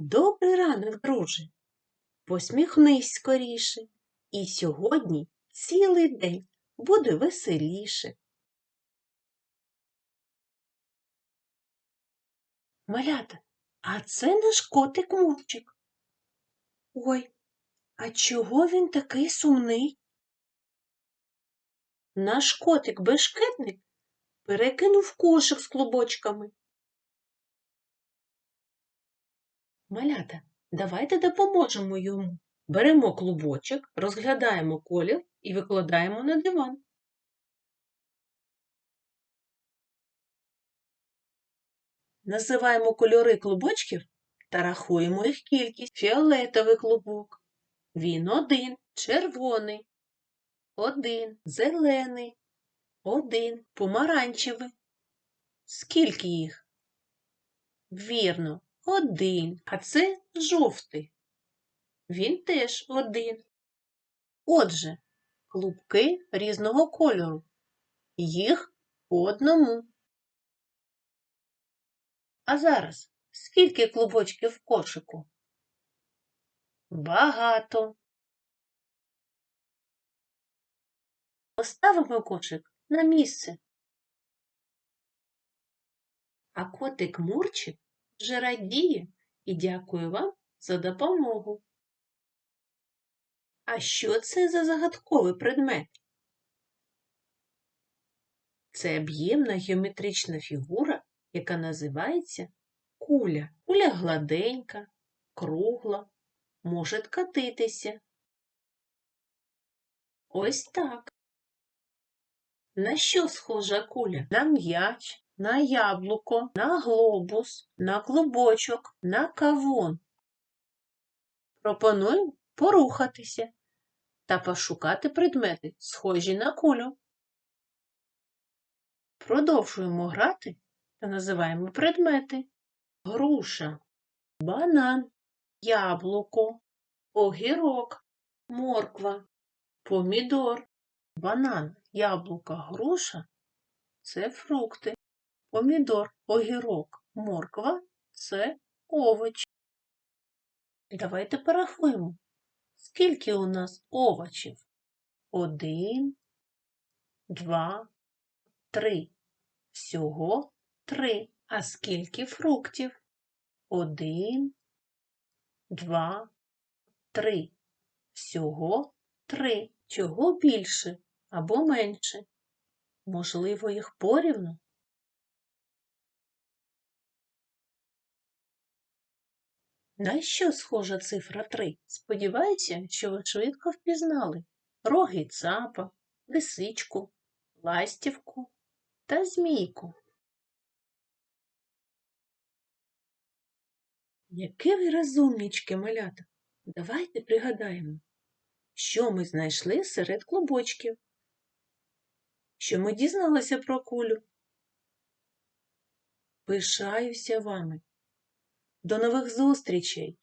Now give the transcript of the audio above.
Добрий ранок, друже. Посміхнись скоріше. І сьогодні цілий день буде веселіше. Малята, а це наш котик Мурчик. Ой, а чого він такий сумний? Наш котик бешкетник перекинув кошик з клубочками. Малята, давайте допоможемо йому. Беремо клубочок, розглядаємо колір і викладаємо на диван. Називаємо кольори клубочків та рахуємо їх кількість. Фіолетовий клубок. Він один, червоний, один, зелений, один, помаранчевий. Скільки їх? Вірно, один. А це жовтий. Він теж один. Отже, клубки різного кольору. Їх по одному. А зараз скільки клубочків в кошику? Багато. Поставимо кошик на місце. А котик Мурчик вже радіє і дякує вам за допомогу. А що це за загадковий предмет? Це об'ємна геометрична фігура, яка називається куля. Куля гладенька, кругла, може катитися. Ось так. На що схожа куля? На м'яч, на яблуко, на глобус, на клубочок, на кавун. Пропоную порухатися та пошукати предмети, схожі на кулю. Продовжуємо грати та називаємо предмети. Груша, банан, яблуко, огірок, морква, помідор, банан, яблуко, груша це фрукти. Помідор, огірок, морква це овочі. Давайте порахуємо. Скільки у нас овочів? Один, два, три. Всього три. А скільки фруктів? Один, два, три. Всього три. Чого більше або менше? Можливо, їх порівну? На що схожа цифра 3? Сподіваюся, що ви швидко впізнали роги цапа, лисичку, ластівку та змійку. Яке ви розумнічки, малята! Давайте пригадаємо, що ми знайшли серед клубочків, що ми дізналися про кулю. Пишаюся вами. До нових зустрічей!